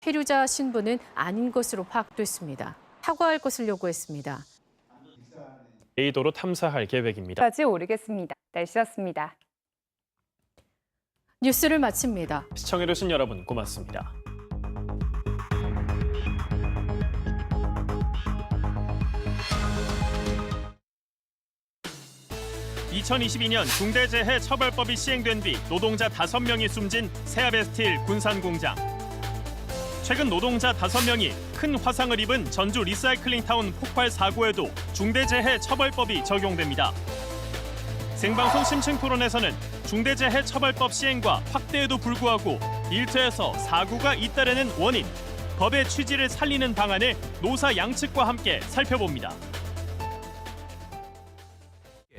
피류자 신분은 아닌 것으로 파악됐습니다. 사과할 것을 요구했습니다. 레이더로 탐사할 계획입니다. 까지 오르겠습니다. 날씨였습니다. 뉴스를 마칩니다. 시청해주신 여러분 고맙습니다. 2022년 중대재해처벌법이 시행된 뒤 노동자 5명이 숨진 세아베스틸 군산공장. 최근 노동자 5명이 큰 화상을 입은 전주 리사이클링타운 폭발 사고에도 중대재해 처벌법이 적용됩니다. 생방송 심층 토론에서는 중대재해 처벌법 시행과 확대에도 불구하고 일터에서 사고가 잇따르는 원인, 법의 취지를 살리는 방안을 노사 양측과 함께 살펴봅니다.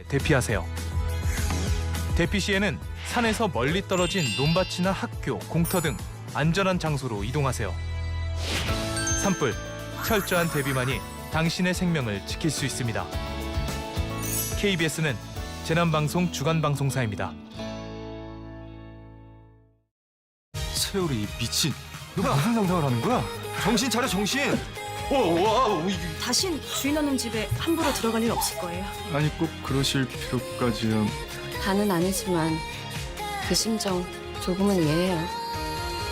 대피하세요. 대피 시에는 산에서 멀리 떨어진 논밭이나 학교, 공터 등 안전한 장소로 이동하세요. 산불, 철저한 대비만이 당신의 생명을 지킬 수 있습니다. KBS는 재난방송 주간방송사입니다. 세월이 미친. 너 무슨 상상을 하는 거야? 정신 차려 정신. 어, 와, 다신 주인 없는 집에 함부로 들어갈 일 없을 거예요. 아니 꼭 그러실 필요까지야. 다는 아니지만 그 심정 조금은 이해해요.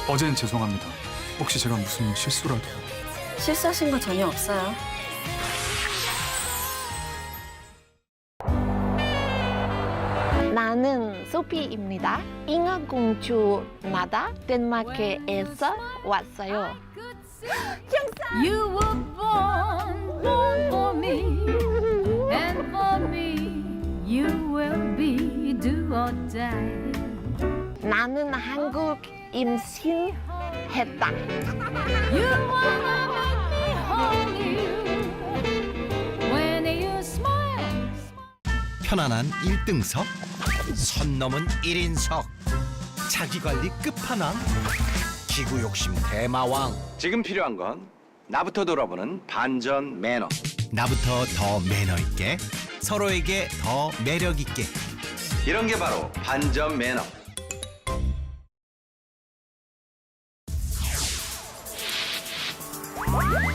어젠 죄송합니다. 혹시 제가 무슨 실수라도. 실수하신 거 전혀 없어요. 나는 소피입니다. 잉어공주마다 덴마크에서 왔어요. You were born, born for me, and for me you will be do or die. 나는 한국 임신했다. 편안한 1등석, 선 넘은 1인석, 자기관리 끝판왕, 기구 욕심 대마왕. 지금 필요한 건 나부터 돌아보는 반전 매너. 나부터 더 매너 있게, 서로에게 더 매력 있게. 이런 게 바로 반전 매너. Woo!